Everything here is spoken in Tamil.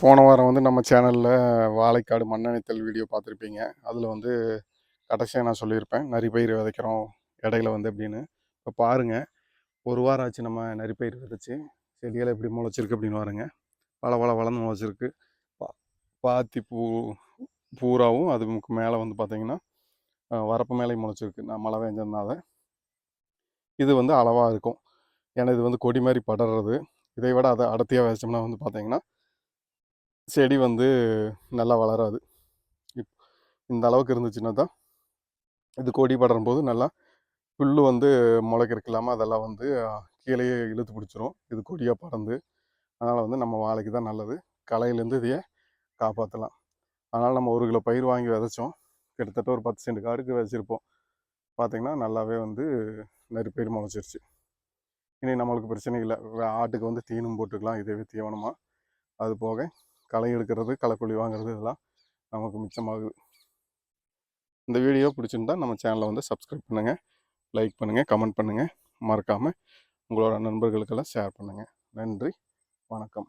போன வாரம் வந்து நம்ம சேனலில் வாழைக்காடு மண்ணணைத்தல் வீடியோ பார்த்துருப்பீங்க. அதில் வந்து கடைசியாக நான் சொல்லியிருப்பேன் நரிப்பயிர் விதைக்கிறோம் இடையில வந்து அப்படின்னு. இப்போ பாருங்கள் ஒரு வாரம் ஆச்சு நம்ம நரிப்பயிர் விதைச்சி செடிகளை எப்படி முளைச்சிருக்கு அப்படின்னு பாருங்க. வள வள வளர்ந்து முளைச்சிருக்கு. பா பாத்தி பூ பூராவும் அதுக்கு மேலே வந்து பார்த்திங்கன்னா வரப்பு மேலே முளைச்சிருக்கு. நான் மழை பெஞ்சதுனால. இது வந்து அளவாக இருக்கும். ஏன்னா இது வந்து கொடி மாதிரி படர்றது இதை விட அதை அடர்த்தியாக விதைச்சோம்னா வந்து பார்த்திங்கன்னா செடி வந்து நல்லா வளராது. இப் இந்த அளவுக்கு இருந்துச்சுன்னா தான் இது கொடி படரும் போது நல்லா புல்லு வந்து முளைக்கிறதுக்கு இல்லாமல் அதெல்லாம் வந்து கீழேயே இழுத்து பிடிச்சிரும். இது கொடியாக பறந்து அதனால் வந்து நம்ம வாழைக்கு தான் நல்லது. களையிலேருந்து இதையே காப்பாற்றலாம் அதனால் நம்ம ஒரு கிலோ பயிர் வாங்கி விதைச்சோம். கிட்டத்தட்ட ஒரு பத்து சென்ட் காடுக்கு விதைச்சிருப்போம். பார்த்திங்கன்னா நல்லாவே வந்து நெருப்பயிர் முளைச்சிருச்சு. இனி நம்மளுக்கு பிரச்சனை இல்லை. ஆட்டுக்கு வந்து தீனும் போட்டுக்கலாம். இதே தீவனமாக அது போக களை எடுக்கிறது களைக்கொல்லி வாங்குறது இதெல்லாம் நமக்கு மிச்சமாகுது. இந்த வீடியோ பிடிச்சிருந்தா நம்ம சேனலை வந்து சப்ஸ்கிரைப் பண்ணுங்கள் லைக் பண்ணுங்கள் கமெண்ட் பண்ணுங்கள் மறக்காமல் உங்களோட நண்பர்களுக்கெல்லாம் ஷேர் பண்ணுங்கள் நன்றி வணக்கம்.